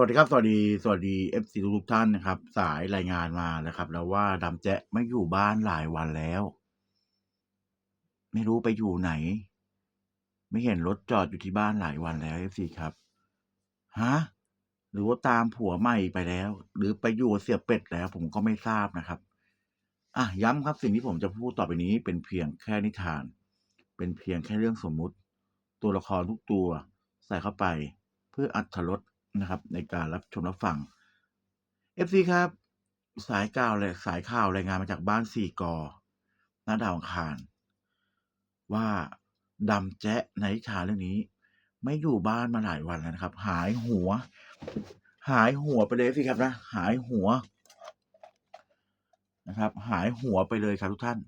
วัสดีครับ สวัสดี สวัสดี FC ทุกท่านนะครับ สายรายงานมานะครับ แล้วว่าดำแจ๊ะไม่อยู่บ้านหลายวันแล้ว ไม่รู้ไปอยู่ไหน ไม่เห็นรถจอดอยู่ที่บ้านหลายวันแล้ว FC ครับฮะหรือว่าตามผัวใหม่ไปแล้ว หรือไปอยู่เสียเป็ดแล้ว ผมก็ไม่ทราบนะครับอะย้ำครับสิ่งที่ผมจะพูดต่อไปนี้ เป็นเพียงแค่นิทาน เป็นเพียงแค่เรื่องสมมุติ ตัวละครทุกตัว ใส่เข้าไป เพื่ออัธรส นะครับ ในการรับชมรับฟัง FC ครับ สายข่าวเลยสายข่าวรายงานมาจากบ้านสี่กอหน้าดาวคาร ว่าดำแจ๊ะในนิทาเรื่องนี้ ไม่อยู่บ้านมาหลายวันแล้วนะครับ หายหัว หายหัวไปเลยสิครับนะ หายหัวนะครับ หายหัวไปเลยครับทุกท่าน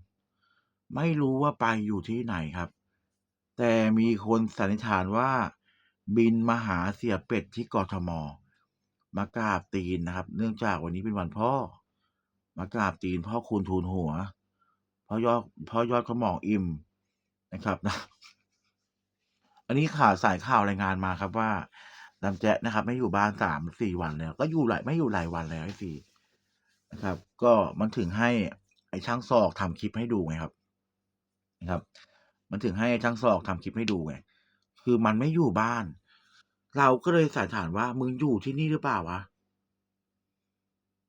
ไม่รู้ว่าไปอยู่ที่ไหนครับ แต่มีคนสันนิษฐานว่า บินมาหาเสียเป็ดที่กทม มากราบตีนนะครับ เนื่องจากวันนี้เป็นวันพ่อ มากราบตีนพ่อคูณทูลหัวพ่อยอดพ่อยอดเขาหมองอิ่มนะครับนะ อันนี้ข่าวสายข่าวรายงานมาครับว่าลำแจ๊ะนะครับ ไม่อยู่บ้านสามสี่วันแล้ว ก็อยู่หลายไม่อยู่หลายวันแล้วไอ้สี่นะครับ ก็มันถึงให้ไอ้ช่างซอกทำคลิปให้ดูไงครับ นะครับ มันถึงให้ไอ้ช่างซอกทำคลิปให้ดูไงคือมันไม่อยู่บ้าน เราก็เลยสันนิษฐานว่ามึงอยู่ที่นี่หรือเปล่าวะ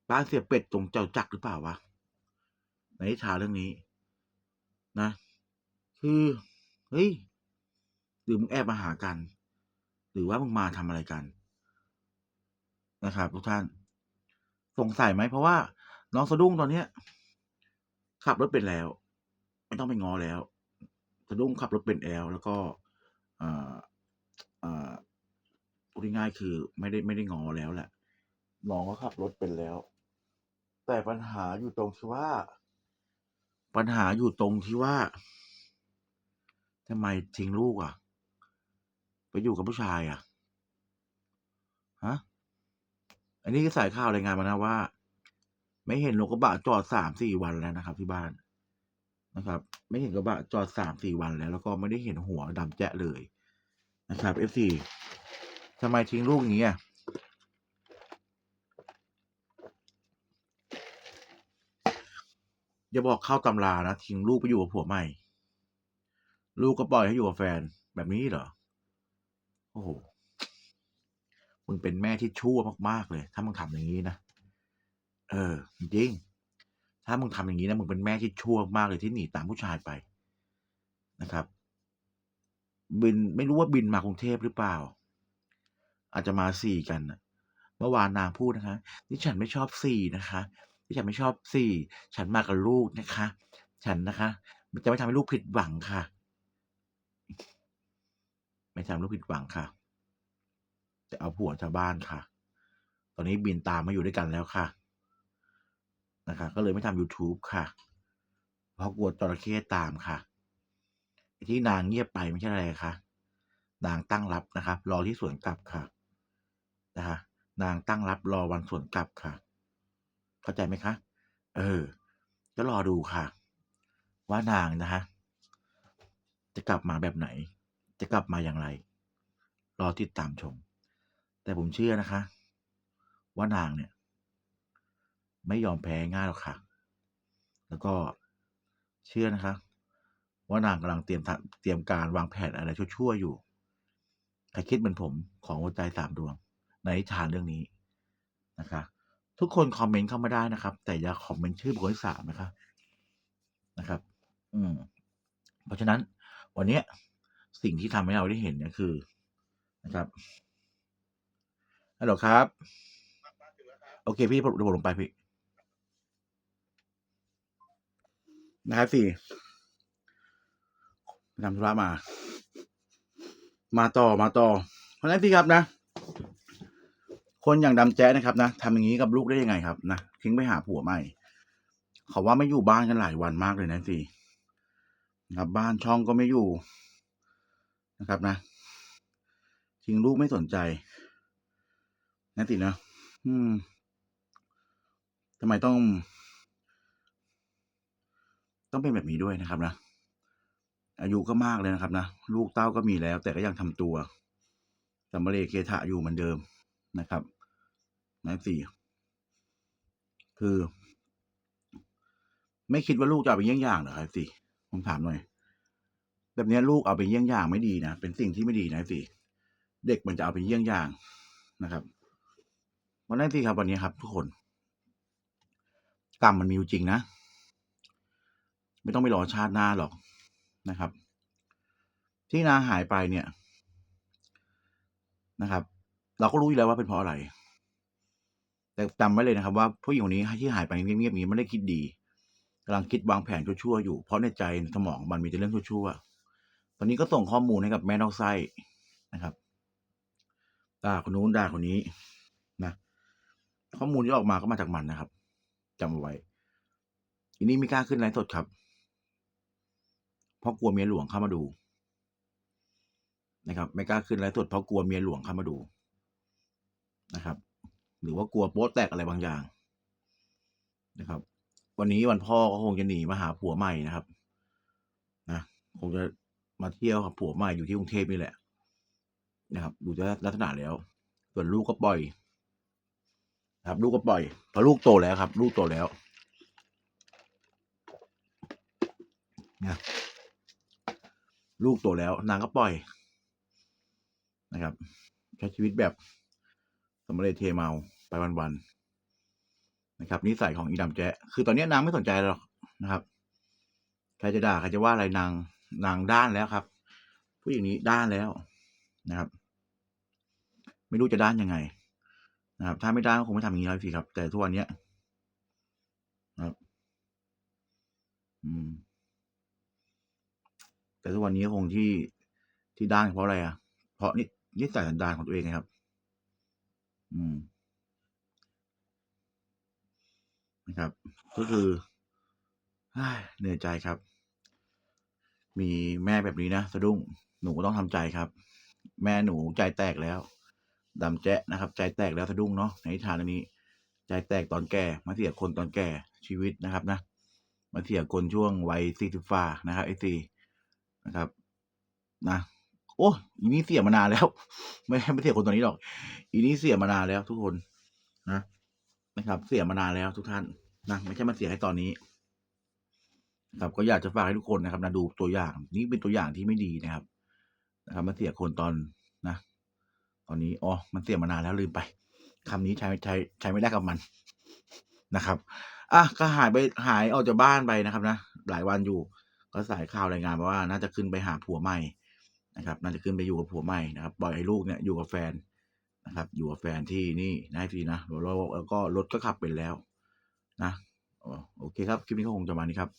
บ้านเสียเป็ดตรงเจ้าจักรหรือเปล่าวะในนิทานเรื่องนี้ นะ คือเฮ้ยหรือมึงแอบมาหากัน หรือว่ามึงมาทำอะไรกันนะครับทุกท่าน สงสัยไหมเพราะว่า น้องสะดุ้งตอนเนี้ย ขับรถเป็นแล้ว ไม่ต้องไปงอแล้ว สะดุ้งขับรถเป็นแล้วแล้วก็อ่าอ่า พูดง่ายๆคือไม่ได้ไม่ได้งอแล้วแหละน้องก็ขับรถเป็นแล้ว แต่ปัญหาอยู่ตรงที่ว่า ปัญหาอยู่ตรงที่ว่าทำไมทิ้งลูกอะ ไปอยู่กับผู้ชายอะฮะอันนี้ก็สายข่าวรายงานมานะว่า ไม่เห็นรถกระบะจอดสามสี่วันแล้วนะครับ ที่บ้านนะครับ ไม่เห็นกระบะจอดสามสี่วันแล้ว แล้วก็ไม่ได้เห็นหัวดำแจ๊ะเลยนะครับเอฟซี ทำไมทิ้งลูกอย่างนี้อะอย่าบอกเข้าตำรานะทิ้งลูกไปอยู่กับผัวใหม่ ลูกก็ปล่อยให้อยู่กับแฟนแบบนี้เหรอ โอ้โห มึงเป็นแม่ที่ชั่วมากๆเลย ถ้ามึงทำอย่างนี้นะ เออ จริง ถ้ามึงทำอย่างนี้นะมึงเป็นแม่ที่ชั่วมากเลยที่หนีตามผู้ชายไปนะครับ บินไม่รู้ว่าบินมากรุงเทพหรือเปล่า อาจจะมาสี่กันเมื่อวานนางพูดนะคะที่ฉันไม่ชอบสี่นะคะที่ฉันไม่ชอบสี่ฉันมากับลูกนะคะ ฉันนะคะจะไม่ทำให้ลูกผิดหวังค่ะ ไม่ทำให้ลูกผิดหวังค่ะ จะเอาผัวชาวบ้านค่ะ ตอนนี้บินตามมาอยู่ด้วยกันแล้วค่ะ นะคะ ก็เลยไม่ทำ YouTube ค่ะ เพราะกลัวจระเข้ตามค่ะที่นางเงียบไปไม่ใช่อะไรคะนางตั้งรับนะครับ รอที่สวนกลับค่ะ นะคะนางตั้งรับรอวันสวนกลับค่ะ เข้าใจไหมคะ เออ ก็รอดูค่ะ ว่านางนะฮะจะกลับมาแบบไหน จะกลับมาอย่างไร รอติดตามชม แต่ผมเชื่อนะคะ ว่านางเนี่ย ไม่ยอมแพ้ง่ายหรอกค่ะ แล้วก็เชื่อนะคะ ว่านางกำลังเตรียมเตรียมการวางแผนอะไรชั่วๆอยู่ใครคิดเหมือนผมของหัวใจสามดวง ในนิทานเรื่องนี้นะคะทุกคนคอมเมนต์เข้ามาได้นะครับ แต่อย่าคอมเมนต์ชื่อบุคคลที่สามนะคะนะครับ อืม เพราะฉะนั้นวันนี้สิ่งที่ทำให้เราได้เห็นเนี่ยคือนะครับฮัลโหลครับ โอเค พี่ดี๋ยวผมลงไปพี่นะครับสี่ไปทำธุระมา มาต่อมาต่อเพราะฉะนั้นพี่ครับนะ คนอย่างดำแจ๊นะครับนะทำอย่างนี้กับลูกได้ยังไงครับนะทิ้งไปหาผัวใหม่ เขาว่าไม่อยู่บ้านกันหลายวันมากเลยนะสินะครับบ้านช่องก็ไม่อยู่นะครับนะทิ้งลูกไม่สนใจนะตินะอืมทำไมต้อง ต้องเป็นแบบนี้ด้วยนะครับนะอายุก็มากเลยนะครับนะลูกเต้าก็มีแล้ว แต่ก็ยังทำตัวสำเร็จเคทะอยู่เหมือนเดิม นะครับนะสี่คือ ไม่คิดว่าลูกจะเอาไปเยี่ยงอย่างเหรอครับสี่ผมถามหน่อยแบบนี้ลูกเอาไปเยี่ยงอย่างไม่ดีนะเป็นสิ่งที่ไม่ดีนะสี่เด็กมันจะเอาไปเยี่ยงอย่างนะครับวันนั้นสิครับวันนี้ครับ ทุกคน กรรมมันมีอยู่จริงนะไม่ต้องไปรอชาติหน้าหรอกนะครับ ที่นาหายไปเนี่ยนะครับ เราก็รู้อยู่แล้วว่าเป็นเพราะอะไร แต่จำไว้เลยนะครับ ว่าผู้หญิงคนนี้ที่หายไปเงียบๆนี้ไม่ได้คิดดีกำลังคิดวางแผนชั่วๆอยู่ เพราะในใจสมองมันมีแต่เรื่องชั่วๆตอนนี้ก็ส่งข้อมูลให้กับแม่นอกไส้นะครับด่าคนนู้นด่าคนนี้นะข้อมูลที่ออกมาก็มาจากมันนะครับจำเอาไว้ทีนี้ไม่กล้าขึ้นไลฟ์สดครับ เพราะกลัวเมียหลวงเข้ามาดู นะครับ ไม่กล้าขึ้นไลฟ์สดเพราะกลัวเมียหลวงเข้ามาดู นะครับ หรือว่ากลัวโป๊ะแตกอะไรบางอย่างนะครับ วันนี้วันพ่อก็คงจะหนีมาหาผัวใหม่นะครับนะคงจะมาเที่ยวกับผัวใหม่อยู่ที่กรุงเทพนี่แหละนะครับดูจากลักษณะแล้ว ส่วนลูกก็ปล่อยครับ ลูกก็ปล่อยเพราะลูกโตแล้วครับ ลูกโตแล้วนะลูกโตแล้วนางก็ปล่อยนะครับใช้ชีวิตแบบ สมเด็จเทเมาไปวันๆนะครับนิสัยของอีดำแจ๊ะคือตอนนี้นางไม่สนใจหรอกนะครับใครจะด่าใครจะว่าอะไรนางนางด้านแล้วครับ ผู้หญิงนี้ด้านแล้วนะครับ ไม่รู้จะด้านยังไง นะครับ ถ้าไม่ด้านก็คงไม่ทำอย่างนี้แล้วสิครับ แต่ทุกวันนี้นะครับ อืม แต่ทุกวันนี้คงที่ที่ด้านเพราะอะไรอะเพราะนี่นิสัยสันดานของตัวเองไงครับ อืม นะครับ ก็คือเหนื่อยใจครับ มีแม่แบบนี้นะสะดุ้งหนูก็ต้องทำใจครับ แม่หนูใจแตกแล้วดำแจ๊ะนะครับ ใจแตกแล้วสะดุ้งเนาะในนิทานนี้ ใจแตกตอนแก่มาเสียคนตอนแก่ชีวิตนะครับนะมาเสียคนช่วงวัยสี่สิบฟ้านะครับไอซีนะครับ นะ อ้อีนี้เสียมานานแล้ว ไม่ไม่เสียคนตอนนี้หรอก อีนี้เสียมานานแล้วทุกคนนะนะครับ เสียมานานแล้วทุกท่านนะไม่ใช่มาเสียให้ตอนนี้นะครับก็อยากจะฝากให้ทุกคนนะครับนะดูตัวอย่างนี้เป็นตัวอย่างที่ไม่ดีนะครับ นะครับมาเสียคนตอนนะ ตอนนี้อ๋อมันเสียมานานแล้วลืมไปคำนี้ใช้ใช้ใช้ไม่ได้กับมันนะครับอะก็หายไปหายออกจากบ้านไปนะครับนะหลายวันอยู่ ก็สายข่าวรายงานมาว่า น่าจะขึ้นไปหาผัวใหม่ นะครับน่าจะขึ้นไปอยู่กับผัวใหม่นะครับปล่อยให้ลูกเนี่ยอยู่กับแฟนนะครับ อยู่กับแฟนที่นี่นะทีนะแล้วแล้วก็รถก็ขับเป็นแล้วนะโอเคครับคลิปนี้ก็คงจะมานี้ครับ